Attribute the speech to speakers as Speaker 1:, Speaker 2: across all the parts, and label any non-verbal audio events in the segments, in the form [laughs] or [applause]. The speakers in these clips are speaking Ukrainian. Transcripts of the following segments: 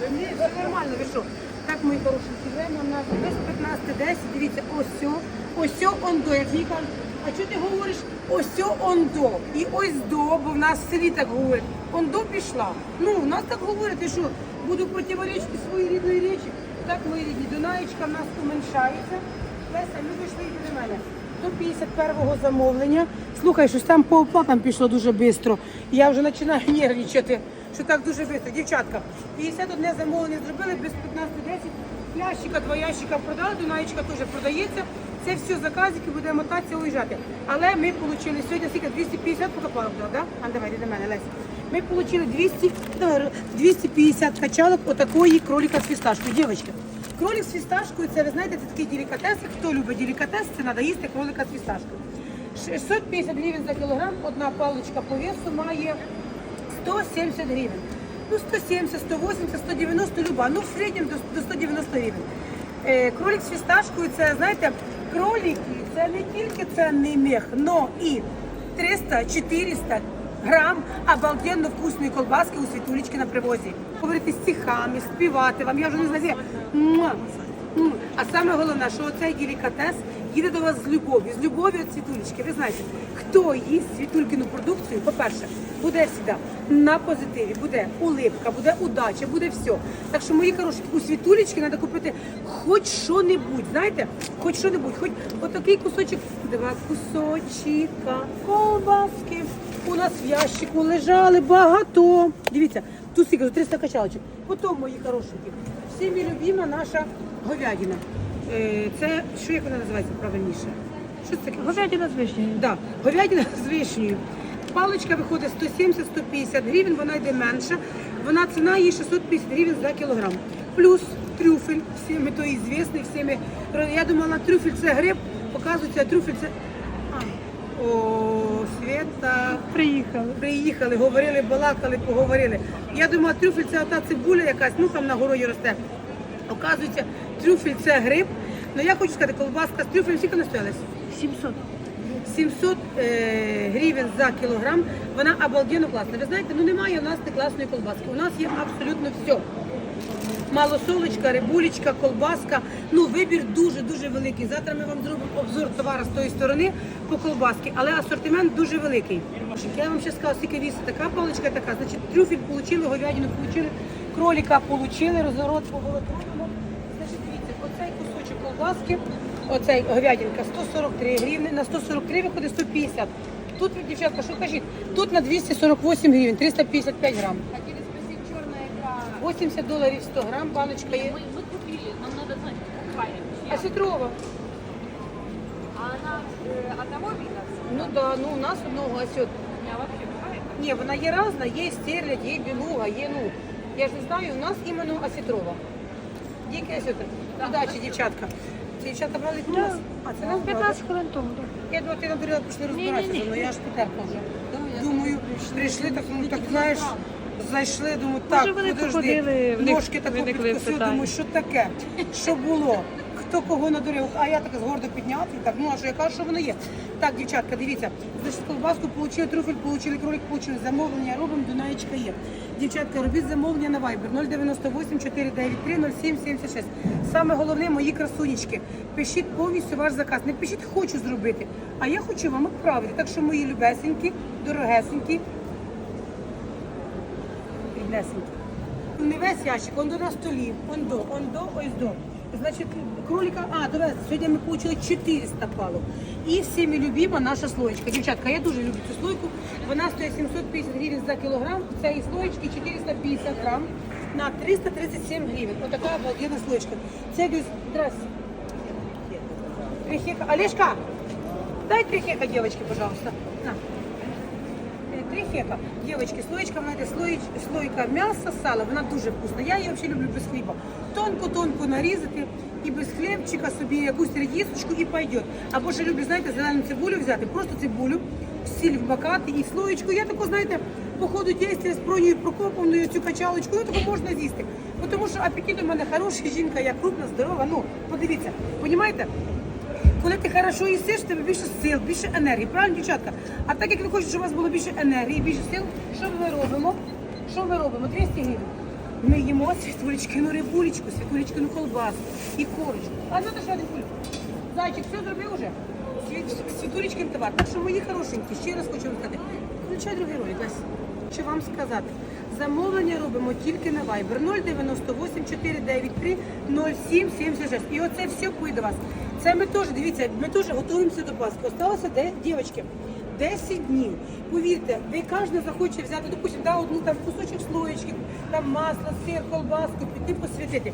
Speaker 1: Ні, все нормально, ви що? Так, мої хороші, у нас без 15-10, дивіться, ось сьо, ось сьо ондо, як мені кажуть, а що ти говориш ось сьо ондо, і ось до, бо в нас в селі так говорять, ондо пішла. Ну, в нас так говорять, що, буду противоречити своїй рідної речі. Так, мої рідні, Дунаєчка в нас уменьшається. Леся, любиш вийти до мене. До 51-го замовлення. Слухай, щось там по оплатам пішло дуже швидко. Я вже починаю [laughs] нервничати, що так дуже швидко. Дівчатка, 51 замовлення зробили без 15-10. Плящика, два ящика продали, Дунаєчка теж продається. Це все заказики, буде мотатися, уїжджати. Але ми отримали сьогодні скільки 250 покопалок, да? А давай, до мене, Леся. Ми отримали 200, 250 качалок отакої кролика з фісташкою. Дівчатки, Кролик з фісташкою, це ви знаєте, це такий делікатес. Хто любить делікатес, це треба їсти кролика з фісташкою. 650 гривень за кілограм, одна паличка по весу має 170 гривень. Ну, 170, 180, 190 люба. Ну, в середньому до, до 190 гривень. Е, кролик з фісташкою, це, знаєте, кролики, це не тільки ценний мех, но і 300-400 грам обалденно вкусної колбаски у світулечки на привозі. Говорити з цехами, співати вам, я вже не знаю. Муа! А саме головне, що оцей делікатес їде до вас з любов'ю, з любов'ю від світулечки. Ви знаєте, хто їсть світулькину продукцію, по-перше, буде завжди на позитиві, буде улипка, буде удача, буде все. Так що, мої хороші, у світулечки треба купити хоч що-небудь, знаєте, хоч що-небудь, хоч отакий кусочок, два кусочка колбаски. У нас в ящику лежали багато. Дивіться, тут скільки, 300 качалочок. Потім, мої хорошенькі, всіми любима наша говядина. Е, Це що як вона називається правильніше? Що це таке?
Speaker 2: Говядина з вишнею.
Speaker 1: Да, говядина з вишнею. Паличка виходить 170-150 гривень, вона йде менша. Вона ціна її 650 гривень за кілограм. Плюс трюфель, всіми то ізвісний, всіми. Я думала, трюфель це гриб, показується, трюфель це. А, о,
Speaker 2: Приїхали.
Speaker 1: Приїхали, говорили, балакали, поговорили. Я думала, трюфель це ота цибуля якась, ну там на городі росте. Оказується, трюфель це гриб. Ну я хочу сказати, колбаска з трюфелем скільки настоялась?
Speaker 2: 700.
Speaker 1: 700 е, гривень за кілограм. Вона обалденно класна. Ви знаєте, ну немає у нас не класної колбаски. У нас є абсолютно все. Малосолочка, рибулечка, колбаска. Ну, вибір дуже-дуже великий. Завтра ми вам зробимо обзор товару з тої сторони по колбаски, але асортимент дуже великий. Я вам ще скажу, скільки вісить така паличка, така. Значить, трюфель получили, говядину получили, кроліка получили, розворот по голодному. Значить, дивіться, оцей кусочок колбаски, оцей говядинка 143 гривні, на 143 виходить 150. Тут, дівчатка, що кажіть, тут на 248 гривень, 355 грам. 80 доларів 100 грам, баночка є.
Speaker 3: Мы, мы купили, нам надо знать, какая.
Speaker 1: А сітрова?
Speaker 3: А она э, одного вида?
Speaker 1: Ну да, ну у нас одного ось от.
Speaker 3: У меня вообще бывает.
Speaker 1: Ні, вона є різна, є стерлядь, є білуга, є ну. Я ж не знаю, у нас іменно осетрова. Діка осетр. Удачі, дівчатка. Дівчата брали у нас? А це нас брали?
Speaker 2: 15 хвилин тому. так.
Speaker 1: Я думаю, ти надурила, пішли розбиратися,
Speaker 2: Ні-ні-ні.
Speaker 1: але я ж потерпла вже. Думаю, прийшли, так, ну так знаєш, зайшли, думаю, так,
Speaker 2: вони
Speaker 1: подожди,
Speaker 2: походили,
Speaker 1: ножки так
Speaker 2: виникли питання.
Speaker 1: думаю, що таке, що було, хто кого надурив, а я так гордо підняти, так, ну, а що я кажу, що воно є. Так, дівчатка, дивіться, значить, колбаску получили, труфель получили, кролик получили, замовлення робимо, Дунаєчка є. Дівчатка, робіть замовлення на Viber 098 493 0776. Саме головне, мої красунечки, пишіть повністю ваш заказ. Не пишіть хочу зробити, а я хочу вам відправити. Так що мої любесенькі, дорогесенькі, ріднесенькі. Не весь ящик, он до на столі, он до, он до, ось до. Значить, кролика, а, давай, сьогодні ми отримали 400 палок. І всіми любима наша слоєчка. Дівчатка, я дуже люблю цю слойку. Вона стоїть 750 гривень за кілограм. Цієї слоєчки 450 грам на 337 гривень. Отака обалденна слоєчка. Це говорю, здрасте. Трихека. Олежка, дай трихека девочке, пожалуйста. На. Е, Трихека. Девочки, слоечка, вона йде слойка м'яса, сала, вона дуже вкусна. Я її взагалі люблю без хліба. Тонко-тонко нарізати і без хлібчика собі якусь редисочку і пойдет. Або ще люблю, знаєте, зелену цибулю взяти, просто цибулю, сіль вмакати і слоєчку. Я таку, знаєте, по ходу дійства з бронею прокопаною цю качалочку, ну таку можна з'їсти. Тому що апетит у мене хороший, жінка, я крупна, здорова. Ну, подивіться, понімаєте? Коли ти хорошо їсиш, тебе більше сил, більше енергії. Правильно, дівчатка? А так як ви хочете, щоб у вас було більше енергії, більше сил, що ми робимо? Що ми робимо? 200 гривень. Ми їмо світулечкину рибулечку, світулечкину колбаску і корочку. А ну ти що, Дикуль? Зайчик, все зробив уже? Світ- Світулечкин товар. Так що мої хорошенькі, ще раз хочу сказати. Включай другий ролик. Що вам сказати? Замовлення робимо тільки на Viber 098 493 0776. І оце все до вас. Це ми теж, дивіться, ми теж готуємося до Пасхи. Осталося де, дівчатки, 10 днів. Повірте, де кожен захоче взяти, допустим, да, одну там кусочок слоєчки, там масло, сир, колбаску, піти посвятити.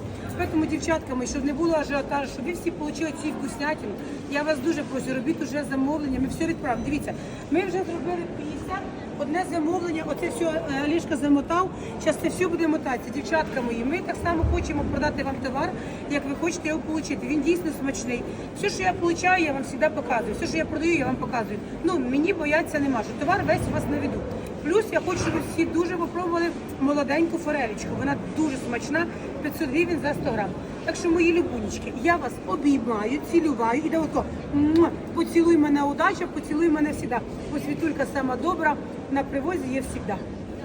Speaker 1: Тому, дівчатка, мої, щоб не було ажіотажу, щоб ви всі отримали ці вкуснятини. Я вас дуже прошу, робіть уже замовлення, ми все відправимо. Дивіться, ми вже зробили 50, одне замовлення, оце все е, Олешка замотав, зараз це все буде мотатися. Дівчатка мої, ми так само хочемо продати вам товар, як ви хочете його отримати. Він дійсно смачний. Все, що я отримую, я вам завжди показую. Все, що я продаю, я вам показую. Ну, мені бояться нема, що товар весь у вас на виду. Плюс я хочу, щоб всі дуже попробували молоденьку форелечку. Вона дуже смачна, 500 гривень за 100 грам. Так що, мої любунечки, я вас обіймаю, цілюваю і да поцілуй мене удача, поцілуй мене завжди. Бо світулька сама добра, на привозі є завжди.